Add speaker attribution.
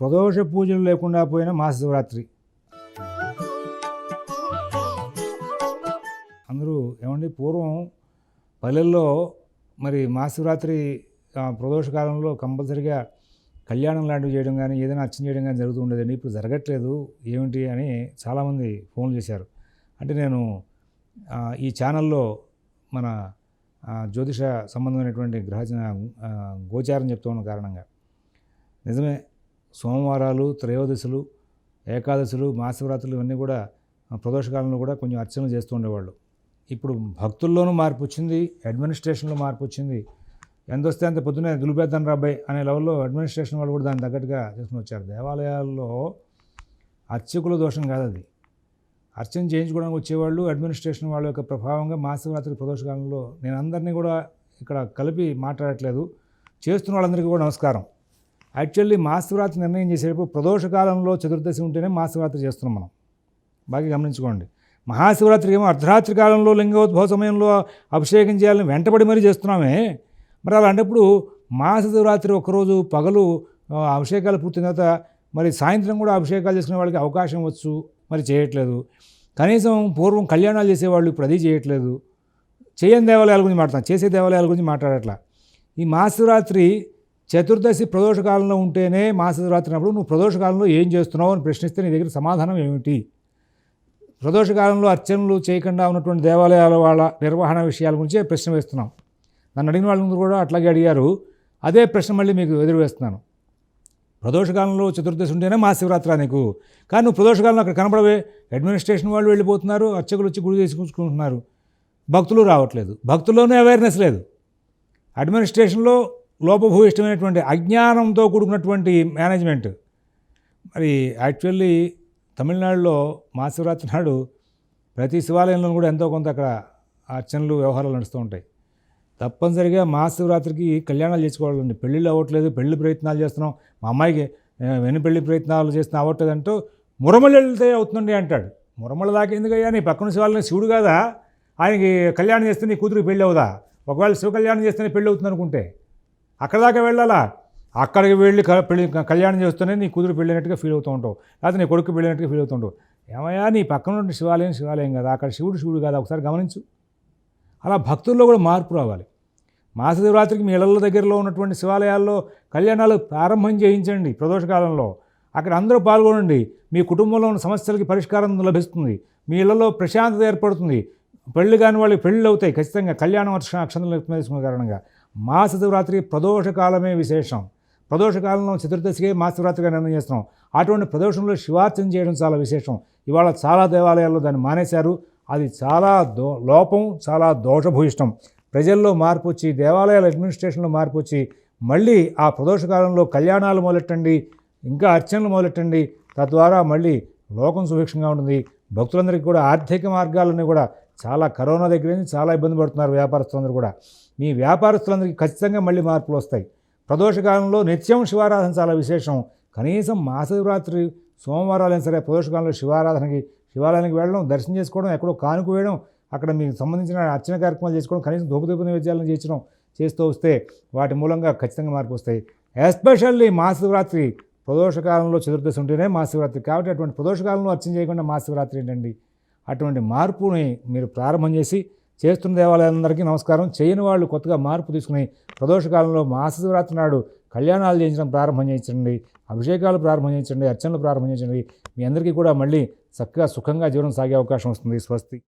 Speaker 1: ప్రదోష పూజలు లేకుండా పోయిన మహాశివరాత్రి. అందరూ ఏమండి పూర్వం పల్లెల్లో మరి మహాశివరాత్రి ఆ, ప్రదోష కాలంలో కంపల్సరిగా కళ్యాణం లాంటివి చేయడం కానీ ఏదైనా అచ్చం చేయడం కానీ జరుగుతూ ఉండేదండి. ఇప్పుడు జరగట్లేదు. ఏమిటి అని చాలామంది ఫోన్ చేశారు. అంటే నేను ఈ ఛానల్లో మన జ్యోతిష సంబంధమైనటువంటి గ్రహ గోచారం చెప్తూ ఉన్న కారణంగా. నిజమే సోమవారాలు త్రయోదశులు ఏకాదశులు మాసవరాత్రులు ఇవన్నీ కూడా ఆ, ప్రదోషకాలంలో కూడా కొంచెం అర్చనలు చేస్తూ ఉండేవాళ్ళు. ఇప్పుడు భక్తుల్లోనూ మార్పు వచ్చింది అడ్మినిస్ట్రేషన్లో మార్పు వచ్చింది. ఎంత వస్తే అంత పొద్దునే దులిపేద్దాం రాబాయ్ అనే లెవెల్లో అడ్మినిస్ట్రేషన్ వాళ్ళు కూడా దాన్ని తగ్గట్టుగా చేసుకుని వచ్చారు. దేవాలయాల్లో అర్చకుల దోషం కాదు అది. అర్చన చేయించుకోవడానికి వచ్చేవాళ్ళు అడ్మినిస్ట్రేషన్ వాళ్ళ యొక్క ప్రభావంగా మాసవరాత్రి ప్రదోషకాలంలో నేను అందరినీ కూడా ఇక్కడ కలిపి మాట్లాడట్లేదు. చేస్తున్న వాళ్ళందరికీ కూడా నమస్కారం. యాక్చువల్లీ మహాశివరాత్రి నిర్ణయం చేసేటప్పుడు ప్రదోషకాలంలో చతుర్దశి ఉంటేనే మహాశివరాత్రి చేస్తున్నాం మనం. బాగా గమనించుకోండి. మహాశివరాత్రి ఏమో అర్ధరాత్రి కాలంలో లింగోద్భవ సమయంలో అభిషేకం చేయాలని వెంటబడి మరీ చేస్తున్నామే. మరి అలాంటప్పుడు మహాశివరాత్రి ఒకరోజు పగలు అభిషేకాలు పూర్తిన తర్వాత మరి సాయంత్రం కూడా అభిషేకాలు చేసుకునే వాళ్ళకి అవకాశం వచ్చు మరి చేయట్లేదు. కనీసం పూర్వం కళ్యాణాలు చేసేవాళ్ళు ఇప్పుడు అది చేయట్లేదు. చేయని దేవాలయాల గురించి మాట్లాడతాం చేసే దేవాలయాల గురించి మాట్లాడట్లా. ఈ మహాశివరాత్రి చతుర్దశి ప్రదోషకాలంలో ఉంటేనే మహాశివరాత్రి అప్పుడు నువ్వు ప్రదోషకాలంలో ఏం చేస్తున్నావు అని ప్రశ్నిస్తే నీ దగ్గర సమాధానం ఏమిటి? ప్రదోషకాలంలో అర్చనలు చేయకుండా ఉన్నటువంటి దేవాలయాల వాళ్ళ నిర్వహణ విషయాల గురించే ప్రశ్న వేస్తున్నాం. నన్ను అడిగిన వాళ్ళందరూ కూడా అట్లాగే అడిగారు. అదే ప్రశ్న మళ్ళీ మీకు ఎదురు వేస్తున్నాను. ప్రదోషకాలంలో చతుర్దశి ఉంటేనే మహాశివరాత్రి నీకు. కానీ నువ్వు ప్రదోషకాలంలో అక్కడ కనపడవే. అడ్మినిస్ట్రేషన్ వాళ్ళు వెళ్ళిపోతున్నారు అర్చకులు వచ్చి గుడి చేసుకుంటున్నారు. భక్తులు రావట్లేదు. భక్తుల్లోనే అవేర్నెస్ లేదు. అడ్మినిస్ట్రేషన్లో లోపభూయిష్టమైనటువంటి అజ్ఞానంతో కూడుకున్నటువంటి మేనేజ్మెంట్. మరి యాక్చువల్లీ తమిళనాడులో మహాశివరాత్రి నాడు ప్రతి శివాలయంలో కూడా ఎంతో కొంత అక్కడ అర్చనలు వ్యవహారాలు నడుస్తూ ఉంటాయి. తప్పనిసరిగా మహాశివరాత్రికి కళ్యాణాలు చేసుకోవాలండి. పెళ్ళిళ్ళు అవ్వట్లేదు పెళ్ళి ప్రయత్నాలు చేస్తున్నాం. మా అమ్మాయికి వెను పెళ్ళి ప్రయత్నాలు చేస్తున్నా అవ్వట్లేదు అంటూ మురమళ్ళు అవుతుందండి అంటాడు. మురమల దాకా ఎందుకయ్యా నీ పక్కన శివాలయం శివుడు కాదా? ఆయనకి కళ్యాణం చేస్తే నీ కూతురికి పెళ్ళి అవుదా? ఒకవేళ శివ కళ్యాణం చేస్తేనే పెళ్ళి అవుతుంది అనుకుంటే అక్కడ దాకా వెళ్ళాలా? అక్కడికి వెళ్ళి పెళ్ళి పెళ్ళి కళ్యాణం చేస్తూనే నీ కూతురు పెళ్ళినట్టుగా ఫీల్ అవుతూ ఉంటావు. లేకపోతే నీ కొడుకు పెళ్ళినట్టుగా ఫీల్ అవుతుంటావు ఏమయ్యా నీ పక్కన ఉన్న శివాలయం శివాలయం కదా. అక్కడ శివుడు శివుడు కదా. ఒకసారి గమనించు. అలా భక్తుల్లో కూడా మార్పు రావాలి. మాసశివరాత్రికి మీ ఇళ్ళ దగ్గరలో ఉన్నటువంటి శివాలయాల్లో కళ్యాణాలు ప్రారంభం చేయించండి. ప్రదోషకాలంలో అక్కడ అందరూ పాల్గొనండి. మీ కుటుంబంలో ఉన్న సమస్యలకి పరిష్కారం లభిస్తుంది. మీ ఇళ్ళలో ప్రశాంతత ఏర్పడుతుంది. పెళ్ళి కాని వాళ్ళకి పెళ్ళి అవుతాయి. ఖచ్చితంగా కళ్యాణం వర్ష అక్షంతలు తీసుకున్న కారణంగా. మహాశివరాత్రి ప్రదోషకాలమే విశేషం. ప్రదోషకాలంలో చతుర్దశికే మహాశివరాత్రిగా నిర్ణయం చేస్తున్నాం. అటువంటి ప్రదోషంలో శివార్చన చేయడం చాలా విశేషం. ఇవాళ చాలా దేవాలయాల్లో దాన్ని మానేశారు. అది చాలా దో లోపం చాలా దోషభూయిష్టం. ప్రజల్లో మార్పు వచ్చి దేవాలయాల అడ్మినిస్ట్రేషన్లో మార్పు వచ్చి మళ్ళీ ఆ ప్రదోషకాలంలో కళ్యాణాలు మొదలెట్టండి ఇంకా అర్చనలు మొదలెట్టండి. తద్వారా మళ్ళీ లోకం సుభిక్షంగా ఉంటుంది. భక్తులందరికీ కూడా ఆర్థిక మార్గాలన్నీ కూడా చాలా కరోనా దగ్గర నుంచి చాలా ఇబ్బంది పడుతున్నారు వ్యాపారస్తులందరూ కూడా. మీ వ్యాపారస్తులందరికీ ఖచ్చితంగా మళ్ళీ మార్పులు వస్తాయి. ప్రదోషకాలంలో నిత్యం శివారాధన చాలా విశేషం. కనీసం మాసరాత్రి సోమవారాలైనా సరే ప్రదోషకాలంలో శివారాధనకి శివాలయానికి వెళ్ళడం దర్శనం చేసుకోవడం ఎక్కడో కానుకు వేయడం అక్కడ మీకు సంబంధించిన అర్చన కార్యక్రమాలు చేసుకోవడం కనీసం ధూపదీప నైవేద్యాలను చేయించడం చేస్తూ వస్తే వాటి మూలంగా ఖచ్చితంగా మార్పు వస్తాయి. ఎస్పెషల్లీ మహాశివరాత్రి ప్రదోషకాలంలో చతుర్దశి ఉంటేనే మహాశివరాత్రి కాబట్టి అటువంటి ప్రదోషకాలంలో అర్చన చేయకుండా మహాశివరాత్రి ఏంటండి? అటువంటి మార్పుని మీరు ప్రారంభం చేసి చేస్తున్న దేవాలయాలందరికీ నమస్కారం. చేయని వాళ్ళు కొత్తగా మార్పు తీసుకుని ప్రదోషకాలంలో మహాశివరాత్రి నాడు కళ్యాణాలు చేయించడం ప్రారంభం చేయించండి అభిషేకాలు ప్రారంభం చేయించండి అర్చనలు ప్రారంభం చేయించండి. మీ అందరికీ కూడా మళ్ళీ చక్కగా సుఖంగా జీవనం సాగే అవకాశం వస్తుంది. స్వస్తి.